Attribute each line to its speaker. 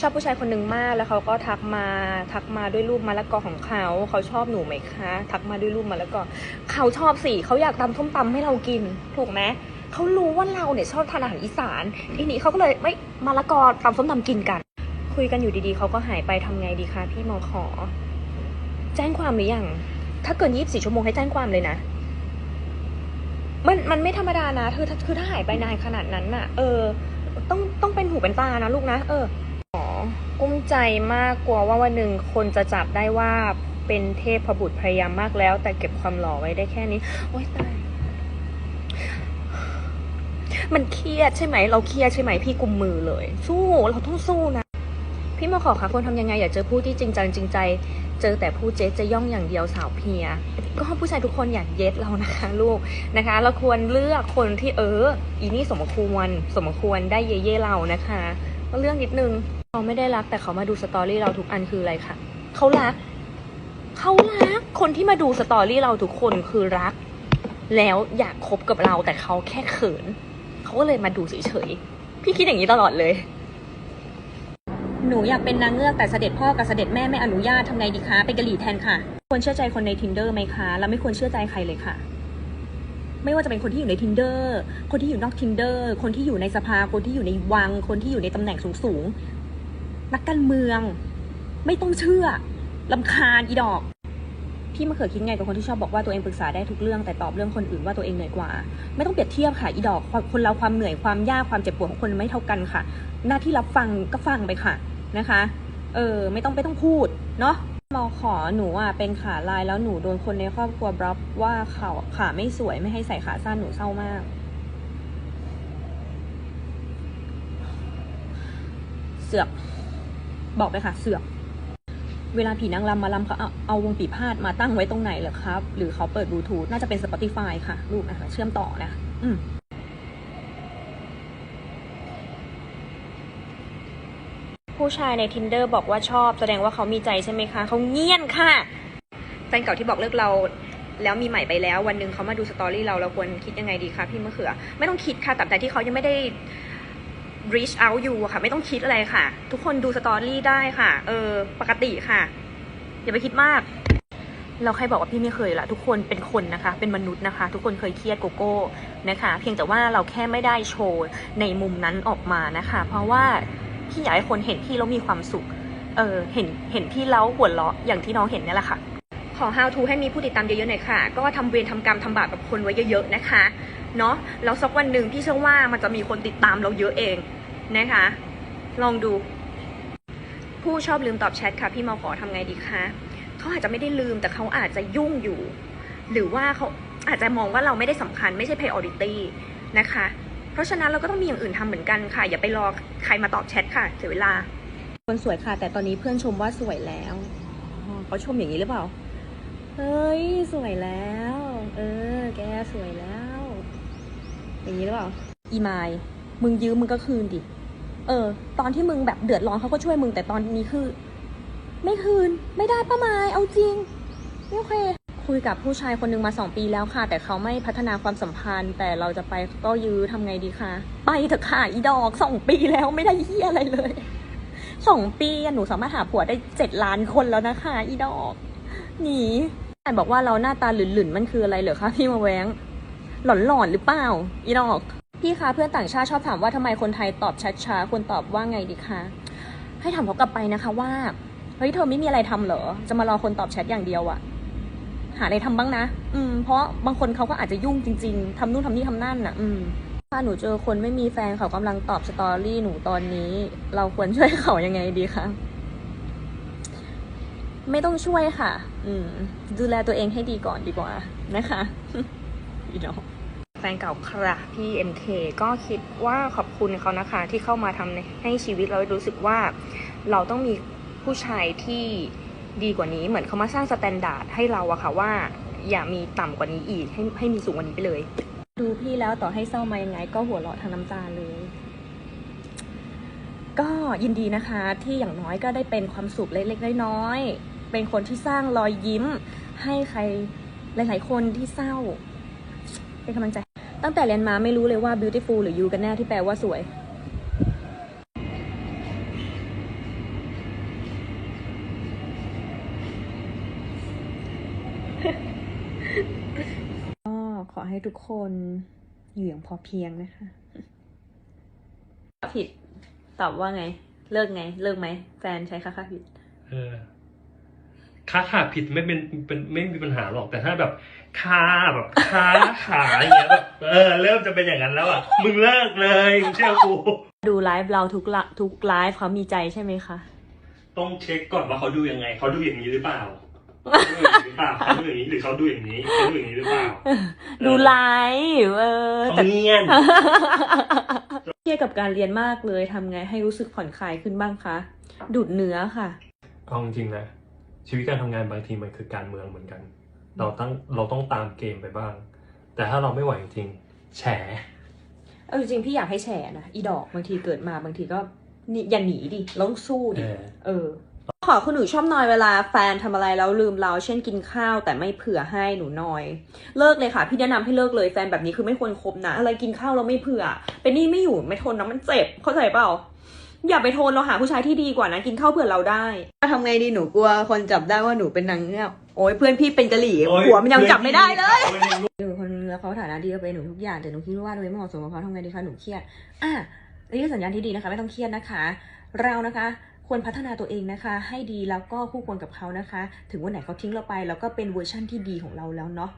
Speaker 1: ชอบผู้ชายคนหนึ่งมาก แล้วเขาก็ทักมา ทักมาด้วยรูปมะละกอของเขา เขาชอบหนูไหมคะ ทักมาด้วยรูปมะละกอ เขาชอบสิเขาอยากตำส้มตำให้เรากิน ถูกไหมเขารู้ว่าเราเนี่ยชอบทานอาหารอีสาน ทีนี้เขาก็เลยไม่มะละกอตำส้มตำกินกัน คุยกันอยู่ดีๆ เขาก็หายไปทำไงดีคะพี่มอขอ แจ้งความหรือยัง ถ้าเกินยี่สิบสี่ชั่วโมงให้แจ้งความเลยนะมันมันไม่ธรรมดานะเธอคือถ้าหายไปนานขนาดนั้นน่ะ เออ ต้องต้องเป็นหูเป็นตานะลูกนะ เออ กุ้มใจมากกลัวว่าวันหนึ่งคนจะจับได้ว่าเป็นเทพบุตรพยายามมากแล้ว แต่เก็บความหล่อไว้ได้แค่นี้ โอ๊ยตาย มันเครียดใช่ไหม เราเครียดใช่ไหมพี่กุมมือเลย สู้เราต้องสู้นะ พี่มาขอคะควรทำยังไง อยากเจอผู้ที่จริงจังจริงใจ เจอแต่ผู้เจ๊จะย่องอย่างเดียวสาวเพีย ก็ผู้ชายทุกคนอยากเย็ดเรานะคะ ลูกนะคะ เราควรเลือกคนที่เออ อีนี่สมควร สมควรได้เย่เย่เรานะคะก็เรื่องนิดนึง เขาไม่ได้รักแต่เขามาดูสตอรี่เราทุกอันคืออะไรคะเขารัก เขารัก คนที่มาดูสตอรี่เราทุกคนคือรัก แล้วอยากคบกับเราแต่เขาแค่เขิน เขาก็เลยมาดูเฉยๆ พี่คิดอย่างนี้ตลอดเลย หนูอยากเป็นนางเงือกแต่เสด็จพ่อกับเสด็จแม่ไม่อนุญาตทำไงดีคะเป็นกะหรี่แทนค่ะ ควรเชื่อใจคนใน tinder ไหมคะแล้วไม่ควรเชื่อใจใครเลยค่ะ ไม่ว่าจะเป็นคนที่อยู่ใน tinder คนที่อยู่นอก tinder คนที่อยู่ในสภาคนที่อยู่ในวัง คนที่อยู่ในตำแหน่งสูงๆ นักการเมือง ไม่ต้องเชื่อลำคาญอีดอก พี่มะเขือคิดไงกับคนที่ชอบบอกว่าตัวเองปรึกษาได้ทุกเรื่องแต่ตอบเรื่องคนอื่นว่าตัวเองเหนื่อยกว่า ไม่ต้องเปรียบเทียบค่ะอีดอกคคนเราความเหนื่อยความยากความเจ็บปวดของคนไม่เท่ากันค่ะ หน้าที่รับฟังก็ฟังไปค่ะนะคะ เออไม่ต้องไม่ต้องพูดเนาะมอขอหนูอะเป็นขาลายแล้วหนูโดนคนในครอบครัวบล็อกว่าขาขาไม่สวยไม่ให้ใส่ขาสั้นหนูเศร้ามาก เสือก บอกไปค่ะเสือกเวลาผีนางรำมาลำเขาเอาเอาวงปีพาดมาตั้งไว้ตรงไหนเหรอครับ หรือเขาเปิดบลูทูธน่าจะเป็น Spotify ค่ะ ลูกนะคะเชื่อมต่อนะ อืมผู้ชายใน tinder บอกว่าชอบแสดงว่าเขามีใจใช่ไหมคะ เขาเงียนค่ะแฟนเก่าที่บอกเลิกเราแล้วมีใหม่ไปแล้ว วันหนึ่งเขามาดูสตอรี่เราเราควรคิดยังไงดีคะพี่มะเขือ ไม่ต้องคิดค่ะแต่แต่ที่เขายังไม่ได้ reach out you อะค่ะ ไม่ต้องคิดอะไรค่ะ ทุกคนดูสตอรี่ได้ค่ะ เออ ปกติค่ะ อย่าไปคิดมาก เราใครบอกว่าพี่ไม่เคยละทุกคนเป็นคนนะคะ เป็นมนุษย์นะคะ ทุกคนเคยเครียดโกโก้นะคะ เพียงแต่ว่าเราแค่ไม่ได้โชว์ในมุมนั้นออกมานะคะ เพราะว่าพี่อยากให้คนเห็นพี่แล้วมีความสุข เออ เห็น เห็นพี่แล้วหัวเราะอย่างที่น้องเห็นนี่แหละค่ะ ขอ how to ให้มีผู้ติดตามเยอะๆหน่อยค่ะ ก็ทำเวรทำกรรมทำบาปกับคนไว้เยอะๆนะคะ เนาะแล้วสักวันหนึ่งพี่เชื่อว่ามันจะมีคนติดตามเราเยอะเองนะคะ ลองดู ผู้ชอบลืมตอบแชทค่ะ พี่มาขอทำไงดีคะเขาอาจจะไม่ได้ลืมแต่เขาอาจจะยุ่งอยู่ หรือว่าเขาอาจจะมองว่าเราไม่ได้สำคัญไม่ใช่ priority นะคะ เพราะฉะนั้นเราก็ต้องมีอย่างอื่นทำเหมือนกันค่ะ อย่าไปรอใครมาตอบแชทค่ะเสียเวลา คนสวยค่ะ แต่ตอนนี้เพื่อนชมว่าสวยแล้วอ๋อเขาชมอย่างนี้หรือเปล่า เฮ้ย สวยแล้ว เออ แกสวยแล้ว อย่างนี้หรือเปล่า อีไมล์มึงยืมมึงก็คืนดิ เออ ตอนที่มึงแบบเดือดร้อนเขาก็ช่วยมึงแต่ตอนนี้คือ ไม่คืน ไม่ได้ป้าไม้เอาจริง ไม่โอเค คุยกับผู้ชายคนหนึ่งมาสองปีแล้วค่ะ แต่เขาไม่พัฒนาความสัมพันธ์ แต่เราจะไปก็ยื้อทำไงดีคะ ไปเถอะค่ะอีดอกสองปีแล้วไม่ได้เฮียอะไรเลยสองปีหนูสามารถหาผัวได้เจ็ดล้านคนแล้วนะคะ อีดอก หนีแต่บอกว่าเราหน้าตาหลื่นๆมันคืออะไรเหรอคะพี่มาแวง หลอนๆหรือเปล่าอีดอก พี่คะเพื่อนต่างชาติชอบถามว่าทำไมคนไทยตอบชทช้าควรตอบว่าไงดีคะให้ถามเขากลับไปนะคะว่าเฮ้ยเธอไม่มีอะไรทำเหรอจะมารอคนตอบแชทอย่างเดียวอะหาอะไรทำบ้างนะ อืม เพราะบางคนเขาก็อาจจะยุ่งจริง ๆทำนู่นทำนี่ทำนั่นนะอืมถ้าหนูเจอคนไม่มีแฟนเขากำลังตอบสตอรี่หนูตอนนี้ เราควรช่วยเขายังไงดีคะไม่ต้องช่วยค่ะ อืม ดูแลตัวเองให้ดีก่อนดีกว่านะคะ อีดอกแฟนเก่าครับพี่ MK ก็คิดว่าขอบคุณเขานะคะที่เข้ามาทำในให้ชีวิตเรารู้สึกว่า เราต้องมีผู้ชายที่ดีกว่านี้เหมือนเขามาสร้างสแตนดาร์ดให้เราอะค่ะว่า อย่ามีต่ำกว่านี้อีกให้ให้มีสูงกว่านี้ไปเลย ดูพี่แล้วต่อให้เศร้ามายังไง ก็หัวเราะทางน้ำตาเลย ก็ยินดีนะคะที่อย่างน้อยก็ได้เป็นความสุขเล็กๆน้อยๆเป็นคนที่สร้างรอยยิ้ม ให้ใครหลาย ๆ คนที่เศร้า เป็นกำลังใจ ตั้งแต่เรียนมาไม่รู้เลยว่า beautiful หรือ you กันแน่ที่แปลว่าสวย ก็ขอให้ทุกคนอยู่อย่างพอเพียงนะคะ ผิด ตอบว่าไง เลิกไง เลิกไหม แฟนใช้ค่ะค่ะผิด
Speaker 2: เออ ค้าขาผิดไม่เป็นเป็นไม่มีปัญหาหรอกแต่ถ้าแบบค้าแบบค้าขาอย่างเงี้ยแบบเออเริ่มจะเป็นอย่างนั้นแล้วอะมึงเลิกเลยมึงเชื่อกู
Speaker 1: ดูไลฟ์เราทุกละทุกไลฟ์เขามีใจใช่ไหมคะ
Speaker 2: ต้องเช็คก่อนว่าเขาดูยังไงเขาดูอย่างนี้หรือเปล่าเขาดูอย่างนี้หรือเปล่าเขาดูอย่างนี้หรือเขาดูอย่างนี้เขาดูอย่างนี้หรือเปล่า
Speaker 1: ดูไลฟ์เออ
Speaker 2: เขา
Speaker 1: แต่
Speaker 2: เงียน
Speaker 1: เครียดกับการเรียนมากเลยทำไงให้รู้สึกผ่อนคลายขึ้นบ้างคะดูดเนื้อค่ะ
Speaker 2: เอาจริงๆนะ ชีวิตการทำงานบางทีมันคือการเมืองเหมือนกัน เราต้องเราต้องตามเกมไปบ้าง แต่ถ้าเราไม่ไหวจริงๆแฉ
Speaker 1: เออจริงๆพี่อยากให้แฉนะอีดอกบางทีเกิดมาบางทีก็นี่อย่าหนีดิเราต้องสู้
Speaker 2: เอ
Speaker 1: ดิ
Speaker 2: อ
Speaker 1: เออขอคุณหนูชอบนอยเวลาแฟนทำอะไรแล้วลืมเรา เช่นกินข้าวแต่ไม่เผื่อให้หนูนอย เลิกเลยค่ะ พี่แนะนำให้เลิกเลยแฟนแบบนี้คือไม่ควรคบนะ อะไรกินข้าวแล้วไม่เผื่อ เป็นนี่ไม่อยู่ไม่ทนนะมันเจ็บเข้าใจเปล่า อย่าไปทนเราหาผู้ชายที่ดีกว่านะกินข้าวเผื่อเราได้ทำไงดีหนูกลัวคนจับได้ว่าหนูเป็นนางเงือกโอ้ยเพื่อนพี่เป็นกะหรี่
Speaker 2: โอ๊ย
Speaker 1: หัวมันยังจับไม่ได้เลย
Speaker 2: พื่อนพี่
Speaker 1: หนูคนนึงแล้วเขาฐานะดีกับเป็นหนูทุกอย่างแต่หนูคิดว่าตัวเองไม่เหมาะสมกับเขาทำไงดีคะหนูเครียดอะนี่คือสัญญาณที่ดีนะคะ ไม่ต้องเครียดนะคะ เรานะคะควรพัฒนาตัวเองนะคะ ให้ดีแล้วก็คู่ควรกับเขานะคะ ถึงวันไหนเขาทิ้งเราไปเราก็เป็นเวอร์ชั่นที่ดีของเราแล้วเนาะ